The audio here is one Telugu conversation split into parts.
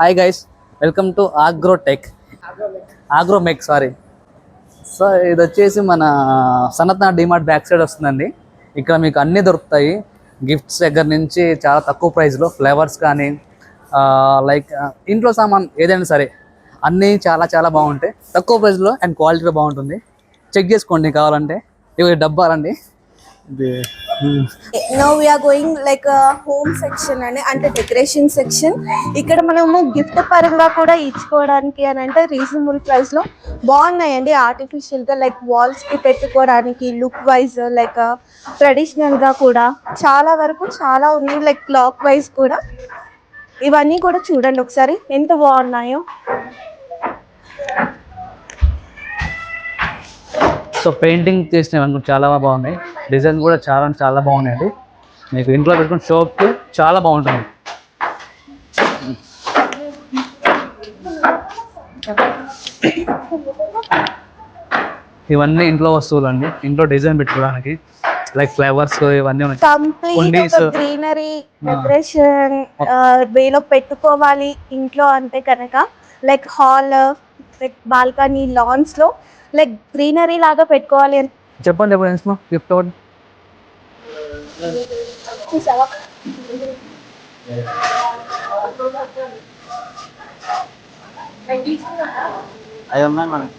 Hi guys welcome to Agrotech Agromec sorry so ఇది వచ్చేసి మన సనత్న డిమార్ట్ బ్యాక్ సైడ్ వస్తుందండి. ఇక్కడ మీకు అన్నీ దొరుకుతాయి. గిఫ్ట్స్ దగ్గర నుంచి చాలా తక్కువ ప్రైస్లో ఫ్లేవర్స్ కానీ లైక్ ఇంట్లో సామాన్ ఏదైనా సరే అన్నీ చాలా చాలా బాగుంటాయి. తక్కువ ప్రైస్లో అండ్ క్వాలిటీలో బాగుంటుంది. చెక్ చేసుకోండి కావాలంటే. ఇవి డబ్బాలండి. No we're going like home section అని అంటే డెకరేషన్ సెక్షన్ ఇక్కడ మనము గిఫ్ట్ పరంగా కూడా ఇచ్చుకోవడానికి అని అంటే రీజనబుల్ ప్రైస్లో బాగున్నాయండి. ఆర్టిఫిషియల్గా లైక్ వాల్స్కి పెట్టుకోవడానికి లుక్ వైజ్ లైక్ ట్రెడిషనల్గా కూడా. చాలా వరకు చాలా ఉన్నాయి లైక్ క్లాక్ వైజ్ కూడా. ఇవన్నీ కూడా చూడండి ఒకసారి. ఎంత బాగున్నాయో. సో పెయింటింగ్ చేసినవి అనుకో చాలా బాగున్నాయి. డిజైన్ కూడా చాలా చాలా బాగున్నాయండి. మీకు ఇంట్లో పెట్టుకుని షోప్ చాలా బాగుంటుంది. ఇవన్నీ ఇంట్లో వస్తువులు అండి ఇంట్లో డిజైన్ పెట్టుకోవడానికి లైక్ ఫ్లవర్స్ ఇవన్నీ ఉన్నాయి. కంప్లీట్ కుండీస్. ఒక గ్రీనరీ డెకరేషన్ వేలో పెట్టుకోవాలి ఇంట్లో అంటే కనుక. లైక్ హాల్ లైక్ బాల్కనీ లాన్స్లో లైక్ గ్రీనరీ లాగా పెట్టుకోవాలి అని చెప్పండి ఎప్పుడు వేసుకో గిఫ్ట్ ఒకటి. అవి ఉన్నాయి మనకి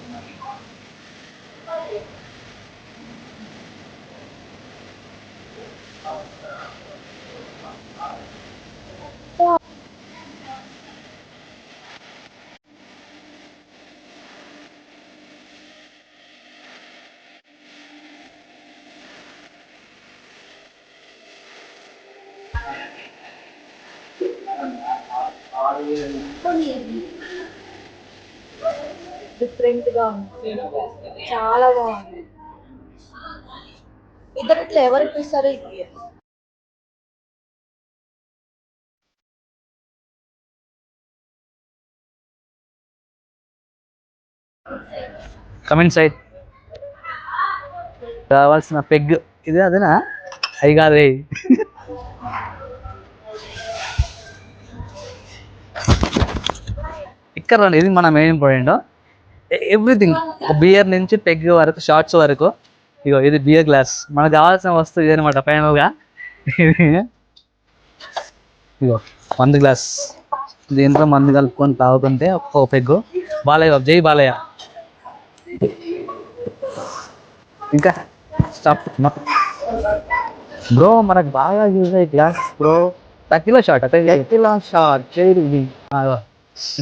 డిఫరెంట్గా ఉంది. చాలా బాగుంది. ఇద్దరు ఇట్లా ఎవరు ఇప్పిస్తారు కమెంట్ సైడ్ కావాల్సిన పెగ్. ఇది అదేనా? అవి కాదు ఇక్కడ రండి ఇది మన మెయిన్ ఇంపార్టెంట్ ఎవ్రీథింగ్ బియర్ నుంచి పెగ్ వరకు షార్ట్స్ వరకు ఇగో ఇది బియర్ గ్లాస్ మనకు కావాల్సిన వస్తువు ఇది అనమాట ఫైనల్గా ఇగో మందు గ్లాస్ దీంట్లో మందు కలుపుకొని తాగుతుంటే ఒక్కో పెగ్గు బాలయ్య జై బాలయ్య. ఇంకా స్టాప్ బ్రో మనకు బాగా యూజ్ అయ్యే glass bro tequila shot tequila shot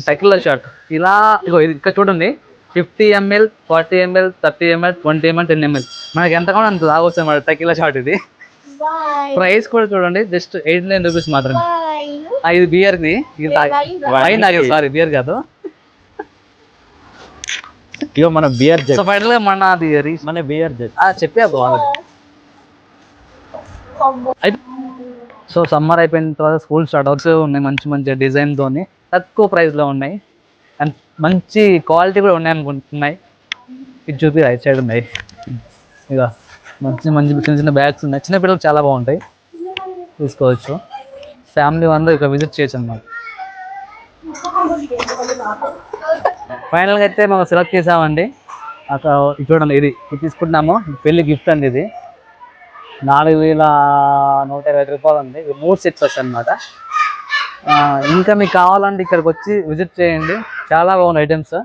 tequila shot ఇలా ఇగో ఇది ఇక్కడ చూడండి. Fifty ml forty ml thirty ml twenty ml ten ml మనకి ఎంత కావాలి అంత తాగొచ్చు అన్నమాట టకిలో షార్ట్ ఇది. ప్రైస్ కూడా చూడండి జస్ట్ ఎయిట్ నైన్ రూపీస్ మాత్రమే ఇది బియర్ది ఇది వైన్ తాగేది సారీ బియర్ కాదు. ఇగో మన బియర్ సో ఫైనల్గా మన అది మన బియర్ చెప్పే సో సమ్మర్ అయిపోయిన తర్వాత స్కూల్ స్టార్ట్ అవుతూ ఉన్నాయి మంచి మంచి డిజైన్ తోని. తక్కువ ప్రైస్లో ఉన్నాయి. అండ్ మంచి క్వాలిటీ కూడా ఉన్నాయి అనుకుంటున్నాయి. ఇది చూపి రైట్ సైడ్ ఉన్నాయి. ఇక మంచి మంచి చిన్న చిన్న బ్యాగ్స్ ఉన్నాయి. చిన్న పిల్లలు చాలా బాగుంటాయి. తీసుకోవచ్చు. ఫ్యామిలీ అందరూ ఇక్కడ విజిట్ చేయొచ్చు అన్నమాట. ఫైనల్గా అయితే మేము సెలెక్ట్ చేసామండి. అక్కడ ఇది చూడండి ఇది ఇది తీసుకుంటున్నాము. పెళ్ళి గిఫ్ట్ అండి ఇది. నాలుగు వేల నూట ఇరవై ఐదు రూపాయలు ఉంది. ఇది మూడు సెట్స్ వస్తాయి అనమాట ఇంకా మీకు కావాలంటే ఇక్కడికి వచ్చి విజిట్ చేయండి. చాలా బాగున్నాయి ఐటమ్స్.